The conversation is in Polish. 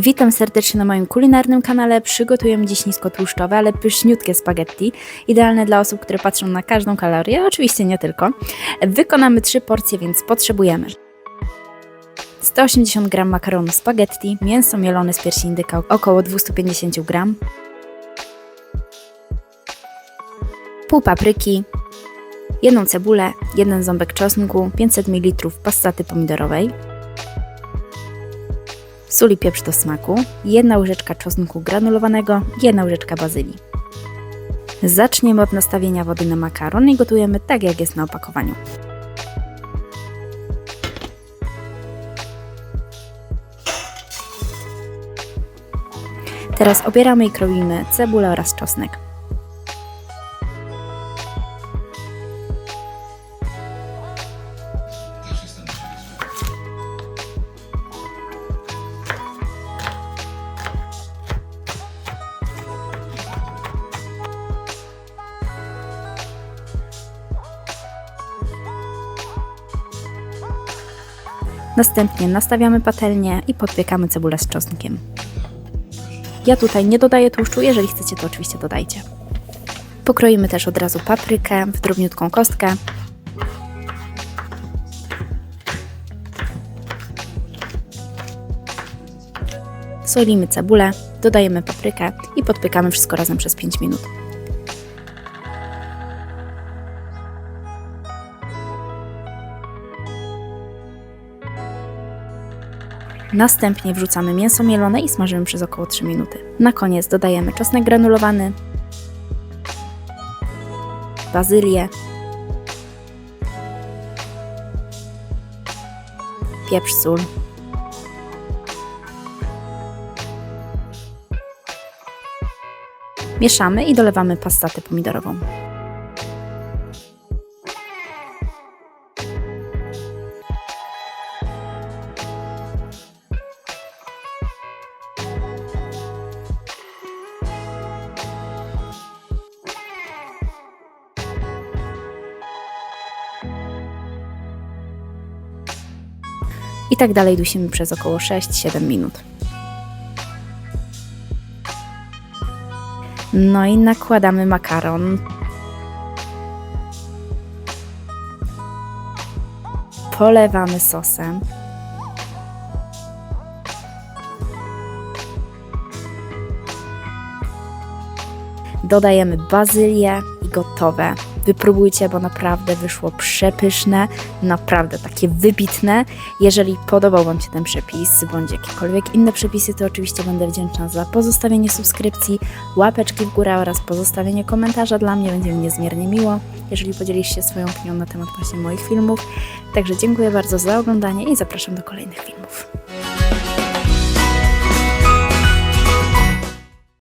Witam serdecznie na moim kulinarnym kanale. Przygotujemy dziś niskotłuszczowe, ale pyszniutkie spaghetti, idealne dla osób, które patrzą na każdą kalorię, oczywiście nie tylko. Wykonamy trzy porcje, więc potrzebujemy 180 g makaronu spaghetti, mięso mielone z piersi indyka około 250 g, pół papryki, jedną cebulę, jeden ząbek czosnku, 500 ml pastaty pomidorowej, sól i pieprz do smaku, jedna łyżeczka czosnku granulowanego, jedna łyżeczka bazylii. Zaczniemy od nastawienia wody na makaron i gotujemy tak jak jest na opakowaniu. Teraz obieramy i kroimy cebulę oraz czosnek. Następnie nastawiamy patelnię i podpiekamy cebulę z czosnkiem. Ja tutaj nie dodaję tłuszczu, jeżeli chcecie to oczywiście dodajcie. Pokroimy też od razu paprykę w drobniutką kostkę. Solimy cebulę, dodajemy paprykę i podpiekamy wszystko razem przez 5 minut. Następnie wrzucamy mięso mielone i smażymy przez około 3 minuty. Na koniec dodajemy czosnek granulowany, bazylię, pieprz, sól. Mieszamy i dolewamy pastatę pomidorową. I tak dalej dusimy przez około 6-7 minut. No i nakładamy makaron. Polewamy sosem. Dodajemy bazylię i gotowe. Wypróbujcie, bo naprawdę wyszło przepyszne, naprawdę takie wybitne. Jeżeli podobał Wam się ten przepis, bądź jakiekolwiek inne przepisy, to oczywiście będę wdzięczna za pozostawienie subskrypcji, łapeczki w górę oraz pozostawienie komentarza. Dla mnie będzie mi niezmiernie miło, jeżeli podzielisz się swoją opinią na temat właśnie moich filmów. Także dziękuję bardzo za oglądanie i zapraszam do kolejnych filmów.